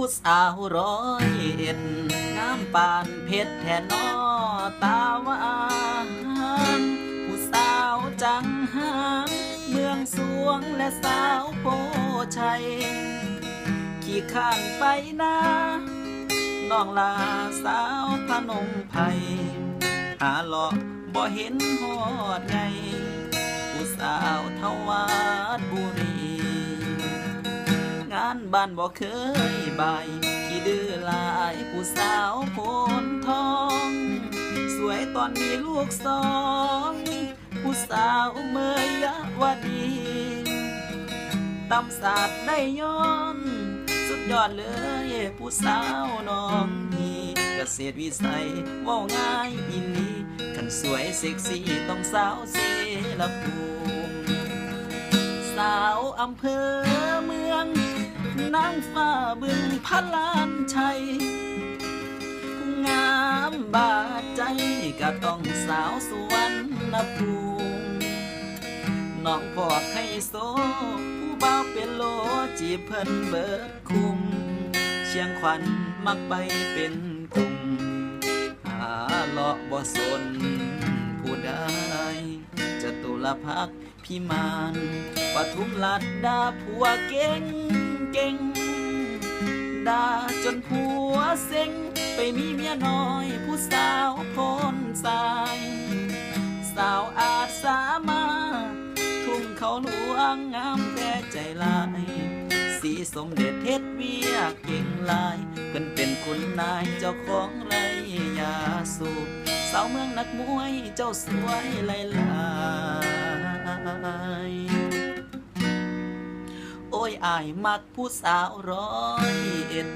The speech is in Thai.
ผู้สาวร้อยเอ็ดงามปานเพชรแทนนอตาวานผู้สาวจังหางเมืองสวงและสาวโพชัย ขี่ข้านไปนาน้องลาสาวพนมไพรหาเลาะบ่เห็นหอดไง ผู้สาวทวาดบุรีานบ้านบ่เคยบายขี้ดื้อหลายผู้สาวโพนทอง สวยตอนมีลูกสองผู้สาวเมยยะวดีตำศาสตร์ได้ย้อน สุดยอดเลยผู้สาวน้องนี่เกษตรวิสัยว่าง่ายอินลีกันสวยเซ็กซี่ต้องสาวเซลภูมิสาวอำเภอเมือง นางฟ้าบึงพลานชัยผู้งามบาดใจก็ต้องสาวสวรรณภูมิน้องพอกให้โซผู้บ่าเป็นโลจีเพิ่นเบิดคุม เชียงขวัญมักไปเป็นกลุ่มหาเลาะบ่สนผู้ใดจะตุลพักพิมานปทุมลัดดาผัวเก่ง เก่งดาจนผัวเซ็ง ไปมีเมียน้อย ผู้สาวพนสาย สาวอาจสามา ทุ่งเขาหลวงงามแต่ใจลาย สีสมเด็จเทศเวียกเก่งลายเพิ่นเป็นคุณนายเจ้าของไรยาสูบสาวเมืองนักมวยเจ้าสวยหลายลา อายมักผู้สาวร้อยเอ็ด